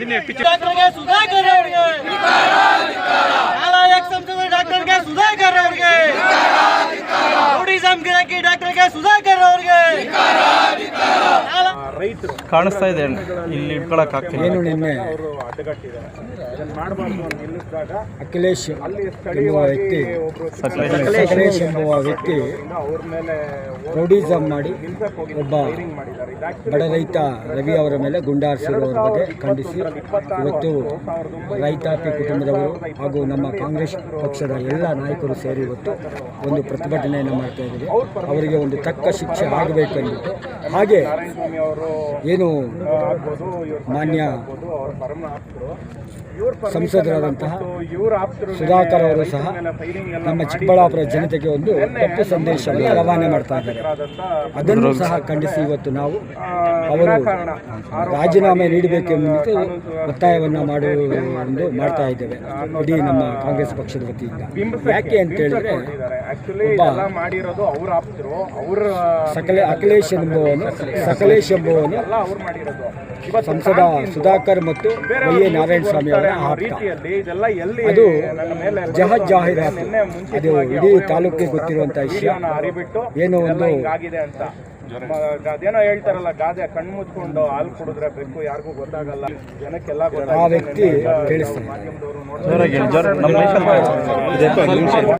ಡಾಕ್ಟರ್ಗೆ ಸುಧಾಕರ್ ಅವರಿಗೆ ನಾಲಾಯಕ್ ಸಂಸದ ಡಾಕ್ಟರ್ಗೆ ಸುಧಾಕರ್ ಅವರಿಗೆ ರೌಡಿಸಂ ಗಿರಾಕಿ ಡಾಕ್ಟರ್ಗೆ ಸುಧಾಕರ್ ಅವರಿಗೆ. ರೈತರು ಕಾಣಿಸ್ತಾ ಇದೆ ಇಲ್ಲಿ ಇಟ್ಕೊಳಕ್ ಆಗ್ತಿಲ್ಲ. ಏನು ನಿನ್ನೆ ಅವರು ಅಡ್ಡಗಟ್ಟಿದ್ದಾರೆ. ಅದನ್ನ ಮಾಡಬಾರ್ದು ಅಂತ ನಿಲ್ಲಿಸಿದಾಗ ಅಖಿಲೇಶ್ ಸ್ಥಳೀಯವಾಗಿ ವ್ಯಕ್ತಿ ಅಖಿಲೇಶ್ ಎನ್ನುವ ವ್ಯಕ್ತಿ ಅವ್ರ ಮೇಲೆ ರೌಡಿಸಮ್ ಮಾಡಿ ಒಬ್ಬ ಬಡ ರೈತ ರವಿ ಅವರ ಮೇಲೆ ಗುಂಡಾರಿಸಿರುವವರ ಬಗ್ಗೆ ಖಂಡಿಸಿ. ಇವತ್ತು ರೈತಾಪಿ ಕುಟುಂಬದವರು ಹಾಗೂ ನಮ್ಮ ಕಾಂಗ್ರೆಸ್ ಪಕ್ಷದ ಎಲ್ಲ ನಾಯಕರು ಸೇರಿ ಇವತ್ತು ಒಂದು ಪ್ರತಿಭಟನೆಯನ್ನು ಮಾಡ್ತಾ ಇದ್ದೀವಿ ಅವರಿಗೆ ಒಂದು ತಕ್ಕ ಶಿಕ್ಷೆ ಆಗಬೇಕೆಂದು. ಹಾಗೆ ಏನು ಮಾನ್ಯ ಆಗ್ಬೋದು ಪರಮ ಆಪ್ತರು. ಇವ್ರ ಸಂಸದರಾದಂತಹ ಸುಧಾಕರ್ ಅವರು ಸಹ ನಮ್ಮ ಚಿಕ್ಕಬಳ್ಳಾಪುರ ಜನತೆಗೆ ಒಂದು ತಪ್ಪು ಸಂದೇಶವನ್ನು ರವಾನೆ ಮಾಡ್ತಾ ಇದ್ದಾರೆ. ಅದನ್ನು ಸಹ ಖಂಡಿಸಿ ಇವತ್ತು ನಾವು ಅವರು ರಾಜೀನಾಮೆ ನೀಡಬೇಕೆಂದು ಒತ್ತಾಯವನ್ನು ಮಾಡುವುದು ಮಾಡ್ತಾ ಇದ್ದೇವೆ. ಇಡೀ ನಮ್ಮ ಕಾಂಗ್ರೆಸ್ ಪಕ್ಷದ ವತಿಯಿಂದ. ಯಾಕೆ ಅಂತ ಹೇಳಿದ್ರೆ ಆಕ್ಚುಲಿ ಎಲ್ಲ ಮಾಡಿರೋದು ಅವ್ರ ಆಪ್ತರು. ಅವ್ರ ಸಕಲೆ ಅಖಿಲೇಶ್ ಎಂಬುವನು ಸಕಲೇಶ್ ಎಂಬುವನು ಎಲ್ಲ ಅವ್ರು ಇವತ್ತು ಸಂಸದ ಸುಧಾಕರ್ ಮತ್ತು ವೈ ಎ ನಾರಾಯಣ ಸ್ವಾಮಿ ಅವರ ಆಪ್ತ. ರೀತಿಯಲ್ಲಿ ಇದೆಲ್ಲ ಎಲ್ಲಿ ಅದು ನನ್ನ ಮೇಲೆ ಜಹಜ್ ಜಾಹೀರಾತು. ಅದು ಇಡೀ ತಾಲೂಕಿಗೆ ಗೊತ್ತಿರುವಂಥ ವಿಷಯ. ಏನು ಹರಿಬಿಟ್ಟು ಏನೋ ಎಲ್ಲ ಒಂದು ಅದೇನೋ ಹೇಳ್ತಾರಲ್ಲ ಗಾದೆ ಕಣ್ಣು ಮುಚ್ಕೊಂಡು ಹಾಲು ಕುಡಿದ್ರೆ ಬೆಕ್ಕು ಯಾರಿಗೂ ಗೊತ್ತಾಗಲ್ಲ. ಜನಕ್ಕೆಲ್ಲ ಆ ವ್ಯಕ್ತಿ ತಿಳಿಸ್ತಾರೆ